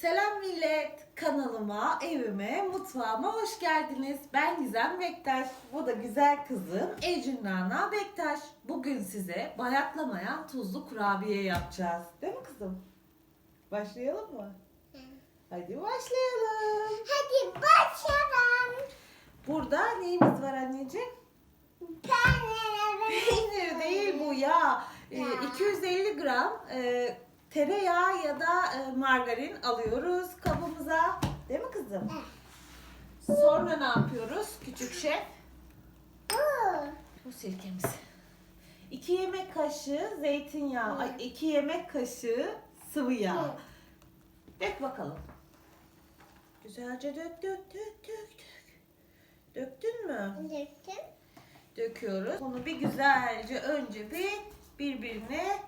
Selam millet. Kanalıma, evime, mutfağıma hoş geldiniz. Ben Gizem Bektaş. Bu da güzel kızım Ecin Nana Bektaş. Bugün size bayatlamayan tuzlu kurabiye yapacağız. Değil mi kızım? Başlayalım mı? Hadi başlayalım. Hadi başlayalım. Burada neyimiz var anneciğim? Peynir. Peynir değil bu ya. Ee, Ya. 250 gram e, tereyağı ya da e, margarin alıyoruz kabımıza. Değil mi kızım? Sonra ne yapıyoruz küçük şef? Bu sirkemiz. 2 yemek kaşığı zeytinyağı, ay 2 yemek kaşığı sıvı yağ. Dök bakalım. Güzelce dök dök dök dök dök. Döktün mü? Döktüm. Döküyoruz. Bunu bir güzelce önce bir birbirine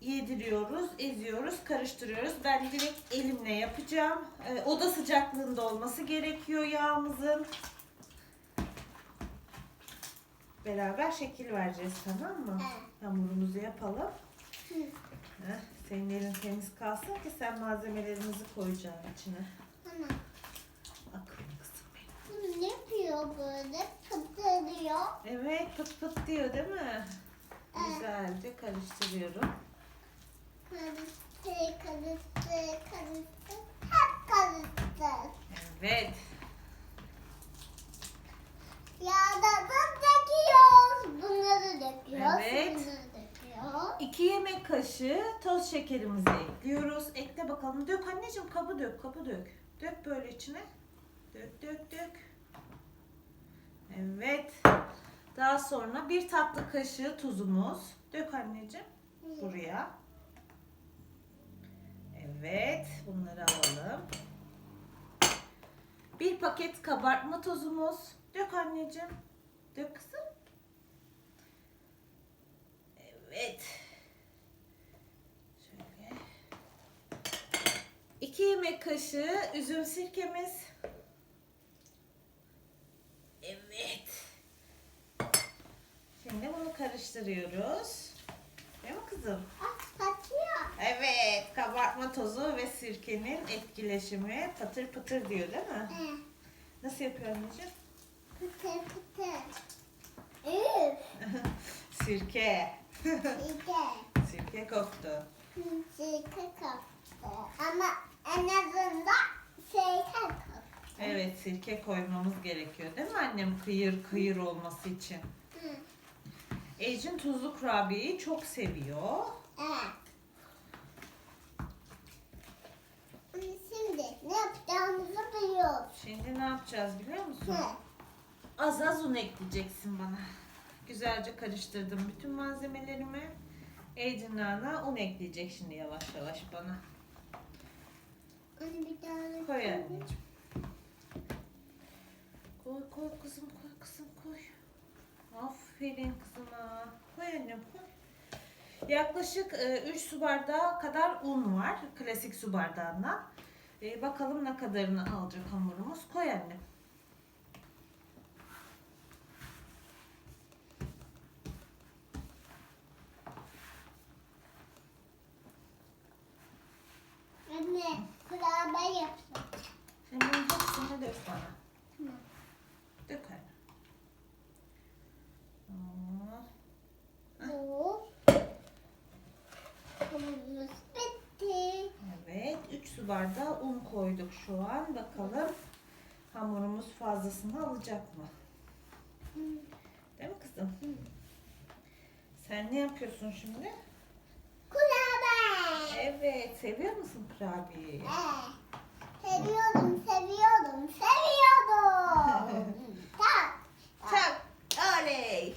yediriyoruz, eziyoruz, karıştırıyoruz. Ben direkt elimle yapacağım. Ee, oda sıcaklığında olması gerekiyor yağımızın. Beraber şekil vereceğiz tamam mı? Evet. Hamurumuzu yapalım. Hı. Heh, senin elin temiz kalsın ki sen malzemelerimizi koyacaksın içine. Tamam. Akıllı kızım benim. Ne yapıyor böyle? Pıtırıyor. Evet pıt pıt diyor değil mi? Evet. Güzelce karıştırıyorum. Karıştı, karıştı, karıştı. Hep karıştı. Evet. Yağda da döküyoruz. Bunları döküyoruz. Evet. Bunları döküyoruz. 2 yemek kaşığı toz şekerimizi ekliyoruz. Ekle bakalım. Dök anneciğim kabı dök, kabı dök. Dök böyle içine. Dök, dök, dök. Evet. Daha sonra bir tatlı kaşığı tuzumuz. Dök anneciğim buraya. Evet, bunları alalım. Bir paket kabartma tozumuz. Dök anneciğim. Dök kızım. Evet. Şöyle. 2 yemek kaşığı üzüm sirkemiz. Evet. Şimdi bunu karıştırıyoruz. Değil mi kızım? Evet, kabartma tozu ve sirkenin etkileşimi patır patır diyor değil mi? Ee, Nasıl yapıyor anneciğim? Pıtır pıtır. Sirke. İyi. Sirke koktu. Sirke kaptı. Ama en azından sirke kaptı. Evet, sirke koymamız gerekiyor değil mi annem? Kıyır kıyır olması için. Hı. Ecin tuzlu kurabiyeyi çok seviyor. Evet. Şimdi ne yapacağımızı biliyoruz. Şimdi ne yapacağız biliyor musun? Hı. Az az un ekleyeceksin bana. Güzelce karıştırdım bütün malzemelerimi. Ecin Nana un ekleyecek şimdi yavaş yavaş bana. Koy anneciğim. Koy koy kızım koy kızım koy. Aferin kızıma. Koy annem koy. Yaklaşık 3 su bardağı kadar un var. Klasik su bardağından. E, bakalım ne kadarını alacak hamurumuz. Koy annem. Anne kurabiye yapsın. Şimdi bunun hepsini dök bana. Tamam. Dök anne. Aa, Bu. Hamurumuz bitti. Evet 3 su bardağı un koyduk şu an. Bakalım hamurumuz fazlasını alacak mı? Değil mi kızım? Sen ne yapıyorsun şimdi? Kurabiye. Evet, seviyor musun kurabiyeyi? Ee, Seviyorum, seviyorum, seviyorum. tak. Tak, oley.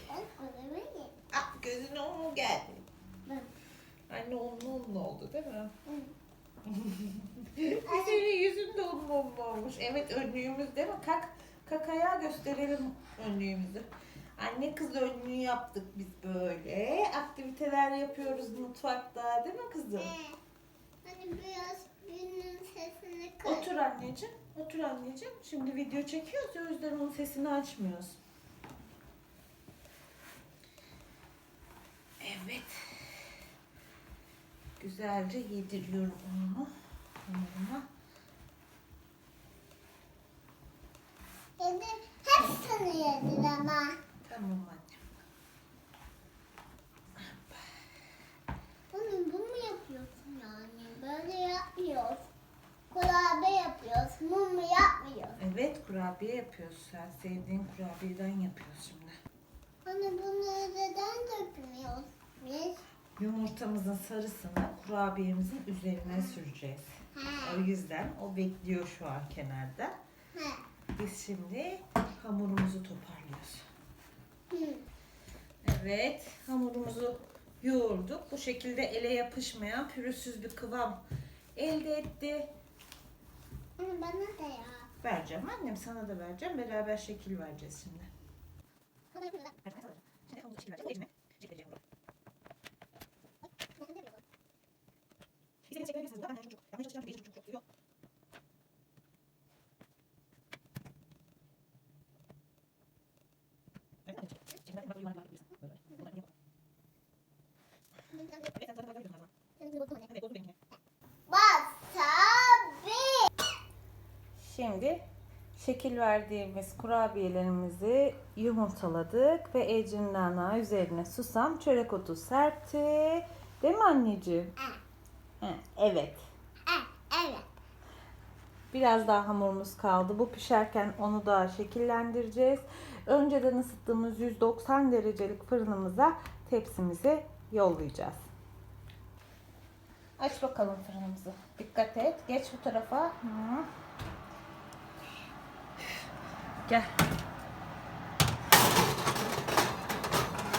Ah, gözüne un geldi? Anne unlu unlu oldu değil mi? Hı. Senin yüzün de unlu unlu olmuş. Evet, önlüğümüz değil mi? Kalk, kakaya gösterelim önlüğümüzü. Anne kız önlüğü yaptık biz böyle. Aktiviteler yapıyoruz mutfakta değil mi kızım? Ee, Hani biraz birinin sesini kır. Otur anneciğim. Otur anneciğim. Şimdi video çekiyoruz o yüzden onun sesini açmıyoruz. Evet güzelce yediriyorum onu hamuruma. Yedir. Hepsini yedir ama. Tamam annem. Oğlum bu mu yapıyorsun yani? Böyle yapmıyoruz. Kurabiye yapıyoruz. Mum mu yapmıyoruz? Evet kurabiye yapıyoruz. Sen sevdiğin kurabiyeden yapıyoruz şimdi. Anne bunları neden dökmüyoruz biz? Yumurtamızın sarısını kurabiyemizin üzerine süreceğiz. O yüzden o bekliyor şu an kenarda. Biz şimdi hamurumuzu toparlıyoruz. Evet, hamurumuzu yoğurduk. Bu şekilde ele yapışmayan pürüzsüz bir kıvam elde etti. Anne bana da ya. Vereceğim annem sana da vereceğim. Beraber şekil vereceğiz şimdi. Şimdi hamuru şekil vereceğim. Şekil vereceğim. İstediğiniz şekil verebilirsiniz. Ben çok çok yapmaya çalışacağım. Çünkü çok çok çok Evet, anneciğim. Şimdi ben böyle yuvarlak yapabilirsin. Böyle. Bunlar niye? Evet, sen zaten böyle yapıyorsun her zaman. Evet, bozdu benimki. Wasabi. Şimdi şekil verdiğimiz kurabiyelerimizi yumurtaladık ve Ecrin Nana üzerine susam çörek otu serpti. Değil mi anneciğim? He, Evet. Evet. Evet. Biraz daha hamurumuz kaldı. Bu pişerken onu da şekillendireceğiz. Önceden ısıttığımız 190 derecelik fırınımıza tepsimizi yollayacağız. Aç bakalım fırınımızı. Dikkat et. Geç bu tarafa. Hı. Gel.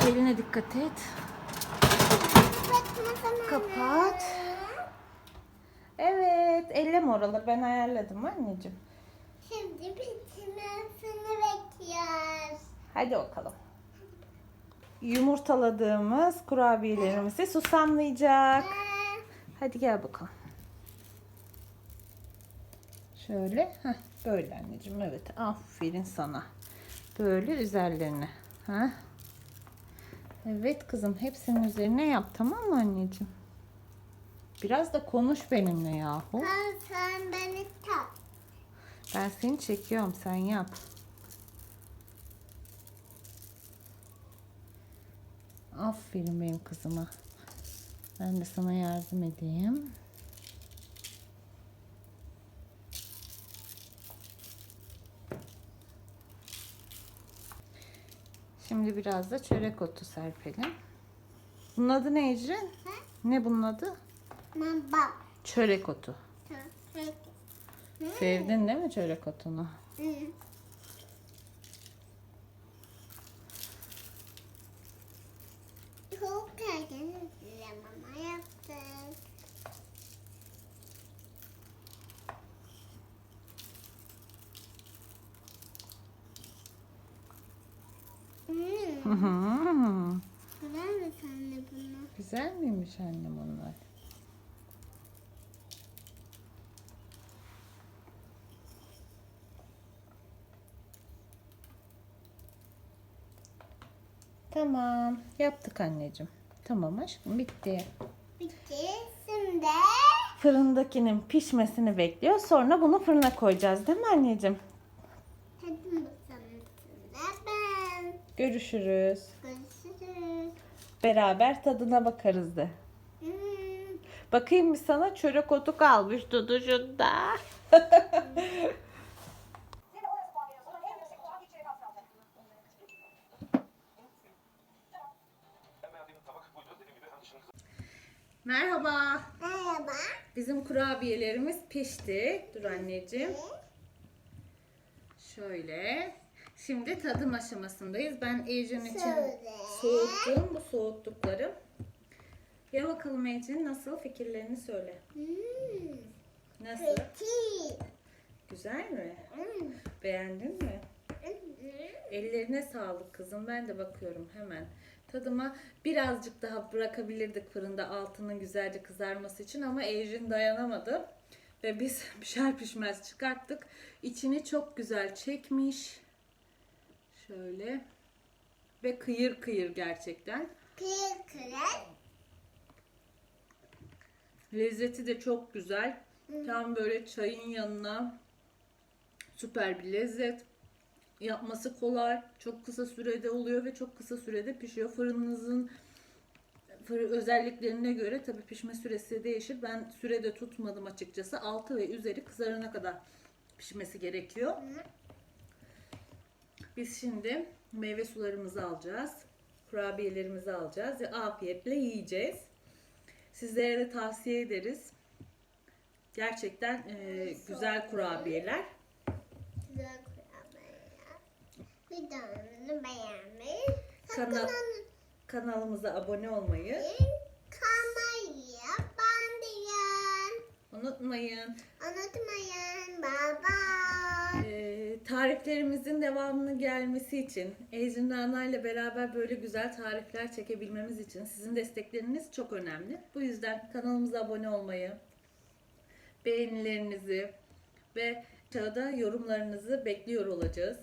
Eline dikkat et. Kapat. Evet. Elleme oraları. Ben ayarladım anneciğim. Şimdi bitirmesini bekliyoruz. Hadi bakalım. Yumurtaladığımız kurabiyelerimizi susamlayacak. Hadi gel bakalım. Şöyle. Heh, böyle anneciğim. Evet. Aferin sana. Böyle üzerlerine. Heh. Evet kızım. Hepsinin üzerine yap. Tamam mı anneciğim? Biraz da konuş benimle yahu. Sen, sen beni tak. Ben seni çekiyorum. Sen yap. Aferin benim kızıma. Ben de sana yardım edeyim. Şimdi biraz da çörek otu serpelim. Bunun adı ne Ecrin? Ne bunun adı? Çörek otu. Peki. Sevdin değil mi çörek otunu? Hı. Çok erken mama yaptık. Hı Hmm. hı. Güzel mi de bunu? Güzel miymiş annem onlar? Tamam. Yaptık anneciğim. Tamam aşkım bitti. Bitti. Şimdi Fırındakinin pişmesini bekliyor. Sonra bunu fırına koyacağız değil mi anneciğim? hadi ben. Görüşürüz. Görüşürüz. Beraber tadına bakarız de. Hmm. Bakayım bir sana çörek otu kalmış Duducuğunda. Merhaba. Merhaba. Bizim kurabiyelerimiz pişti. Dur anneciğim. Şöyle. Şimdi tadım aşamasındayız. Ben Ecrin için soğuttum. Bu soğuttuklarım. Ya bakalım Ecrin nasıl? Fikirlerini söyle. Hmm. Nasıl? Peki. Güzel mi? Hmm. Beğendin mi? Hmm. Ellerine sağlık kızım. Ben de bakıyorum hemen. Tadıma birazcık daha bırakabilirdik fırında altının güzelce kızarması için ama Ejrin dayanamadı. Ve biz pişer pişmez çıkarttık. İçini çok güzel çekmiş. Şöyle. Ve kıyır kıyır gerçekten. Kıyır kıyır. Lezzeti de çok güzel. Tam böyle çayın yanına süper bir lezzet. Yapması kolay, çok kısa sürede oluyor ve çok kısa sürede pişiyor. Fırınınızın fır- özelliklerine göre tabii pişme süresi değişir. Ben sürede tutmadım açıkçası. Altı ve üzeri kızarana kadar pişmesi gerekiyor. Biz şimdi meyve sularımızı alacağız. Kurabiyelerimizi alacağız ve afiyetle yiyeceğiz. Sizlere de tavsiye ederiz. Gerçekten e, güzel kurabiyeler. Güzel kurabiyeler. Videomuzu beğenmeyi, Kanal, kanalımıza abone olmayı kanalya bandiyen. unutmayın. Unutmayın. Bye bye. E, tariflerimizin devamını gelmesi için, Ecrin Rana ile beraber böyle güzel tarifler çekebilmemiz için sizin destekleriniz çok önemli. Bu yüzden kanalımıza abone olmayı, beğenilerinizi ve aşağıda yorumlarınızı bekliyor olacağız.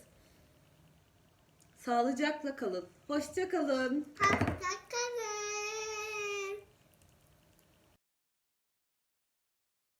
Sağlıcakla kalın. Hoşça kalın. Hoşça kalın.